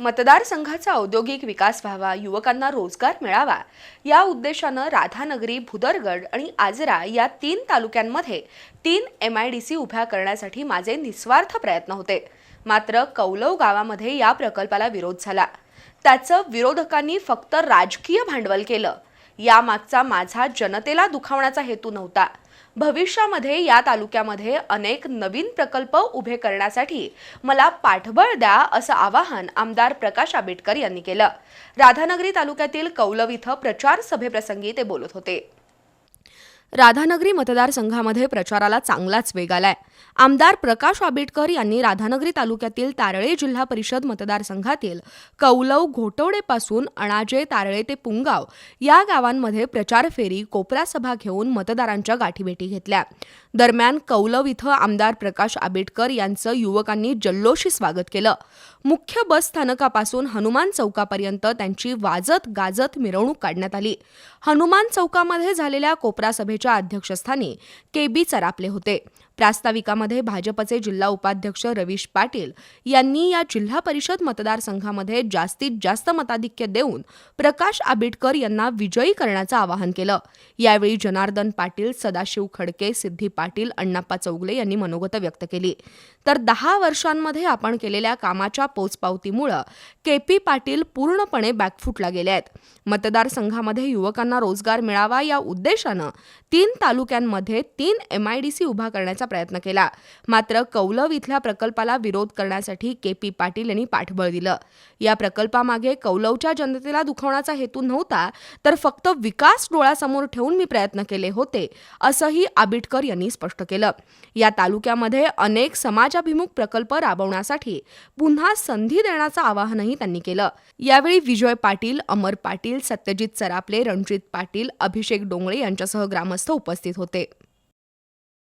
मतदारसंघाचा औद्योगिक विकास व्हावा युवकांना रोजगार मिळावा या उद्देशानं राधानगरी भुदरगड आणि आजरा या तीन तालुक्यांमध्ये तीन एम आय डी सी उभ्या करण्यासाठी माझे निस्वार्थ प्रयत्न होते. मात्र कौलव गावामध्ये या प्रकल्पाला विरोध झाला. त्याचं विरोधकांनी फक्त राजकीय भांडवल केलं. यामागचा माझा जनतेला दुखावण्याचा हेतू नव्हता. भविष्यामध्ये या तालुक्यामध्ये अनेक नवीन प्रकल्प उभे करण्यासाठी मला पाठबळ द्या असं आवाहन आमदार प्रकाश आंबेडकर यांनी केलं. राधानगरी तालुक्यातील कौलव इथं प्रचार सभेप्रसंगी ते बोलत होते. राधानगरी मतदारसंघामध्ये प्रचाराला चांगलाच वेग आलाय. आमदार प्रकाश आंबेडकर यांनी राधानगरी तालुक्यातील तारळे जिल्हा परिषद मतदारसंघातील कौलव घोटवडेपासून अणाजे तारळे ते पुंगाव या गावांमध्ये प्रचार फेरी कोपरा सभा घेऊन मतदारांच्या गाठीभेटी घेतल्या. दरम्यान कौलव इथं आमदार प्रकाश आंबेडकर यांचं युवकांनी जल्लोषी स्वागत केलं. मुख्य बस स्थानकापासून हनुमान चौकापर्यंत त्यांची वाजत गाजत मिरवणूक काढण्यात आली. हनुमान चौकामध्ये झालेल्या कोपरा समितीच्या अध्यक्षस्थानी के बी चरापले होते. प्रास्ताविकामध्ये भाजपचे जिल्हा उपाध्यक्ष रवीश पाटील यांनी या जिल्हा परिषद मतदारसंघामध्ये जास्तीत जास्त मताधिक्य देऊन प्रकाश आंबेडकर यांना विजयी करण्याचं आवाहन केलं. यावेळी जनार्दन पाटील सदाशिव खडके सिद्धी पाटील अण्णाप्पा चौगले यांनी मनोगत व्यक्त केली. तर दहा वर्षांमध्ये आपण केलेल्या कामाच्या पोचपावतीमुळं के पी पाटील पूर्णपणे बॅकफुटला गेले आहेत. मतदारसंघामध्ये युवकांना रोजगार मिळावा या उद्देशानं तीन तालुक्यांमध्ये तीन एम आय डी सी उभा करण्याचा प्रयत्न केला. मात्र कौलव इथल्या प्रकल्पाला विरोध करण्यासाठी के पी पाटील यांनी पाठबळ दिलं. या प्रकल्पामागे कौलवच्या जनतेला दुखवण्याचा हेतू नव्हता तर फक्त विकास डोळ्यासमोर ठेवून मी प्रयत्न केले होते असंही आबिटकर यांनी स्पष्ट केलं. या तालुक्यामध्ये अनेक समाजाभिमुख प्रकल्प राबवण्यासाठी पुन्हा संधी देण्याचं आवाहनही त्यांनी केलं. यावेळी विजय पाटील अमर पाटील सत्यजित सरापले रणजित पाटील अभिषेक डोंगळे यांच्यासह ग्रामस्थ वाजता उपस्थित होते.